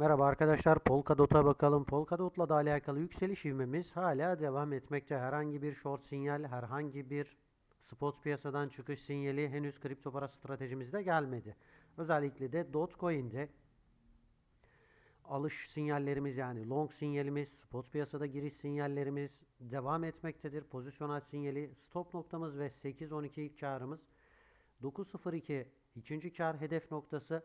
Merhaba arkadaşlar, Polkadot'a bakalım. Polkadot'la da alakalı yükseliş ivmemiz hala devam etmekte. Herhangi bir short sinyal, herhangi bir spot piyasadan çıkış sinyali henüz kripto para stratejimizde gelmedi. Özellikle de Dogecoin'de alış sinyallerimiz yani long sinyalimiz, spot piyasada giriş sinyallerimiz devam etmektedir. Pozisyonel sinyali, stop noktamız ve 8.12 karımız 9.02 ikinci kar hedef noktası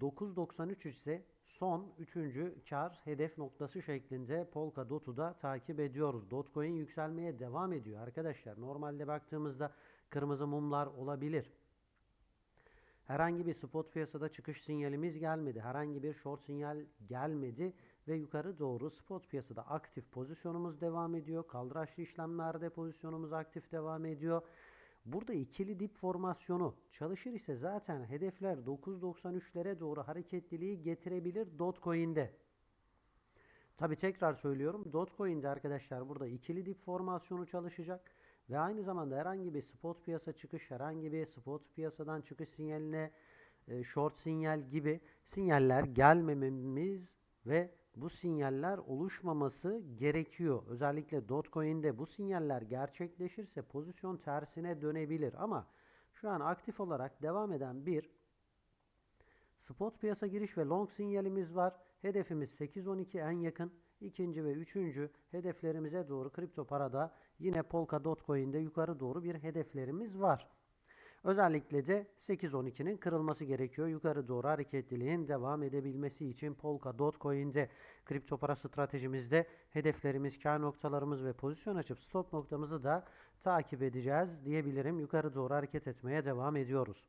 9.93 ise son üçüncü kar hedef noktası şeklinde Polkadot'u da takip ediyoruz. Dogecoin yükselmeye devam ediyor arkadaşlar. Normalde baktığımızda kırmızı mumlar olabilir. Herhangi bir spot piyasada çıkış sinyalimiz gelmedi. Herhangi bir short sinyal gelmedi ve yukarı doğru spot piyasada aktif pozisyonumuz devam ediyor. Kaldıraçlı işlemlerde pozisyonumuz aktif devam ediyor. Burada ikili dip formasyonu çalışır ise zaten hedefler 9.93'lere doğru hareketliliği getirebilir Dogecoin'de. Tabi tekrar söylüyorum Dogecoin'de arkadaşlar burada ikili dip formasyonu çalışacak ve aynı zamanda herhangi bir spot piyasa çıkış, herhangi bir spot piyasadan çıkış sinyaline e, short sinyal gibi sinyaller gelmememiz ve bu sinyaller oluşmaması gerekiyor. Özellikle Dogecoin'de bu sinyaller gerçekleşirse pozisyon tersine dönebilir ama şu an aktif olarak devam eden bir spot piyasa giriş ve long sinyalimiz var. Hedefimiz 8.12 en yakın. ikinci ve üçüncü hedeflerimize doğru kripto parada yine Polkadot coin'de yukarı doğru bir hedeflerimiz var. Özellikle de 8.12'nin kırılması gerekiyor. Yukarı doğru hareketliliğin devam edebilmesi için Polkadot coin'de kripto para stratejimizde hedeflerimiz, kar noktalarımız ve pozisyon açıp stop noktamızı da takip edeceğiz diyebilirim. Yukarı doğru hareket etmeye devam ediyoruz.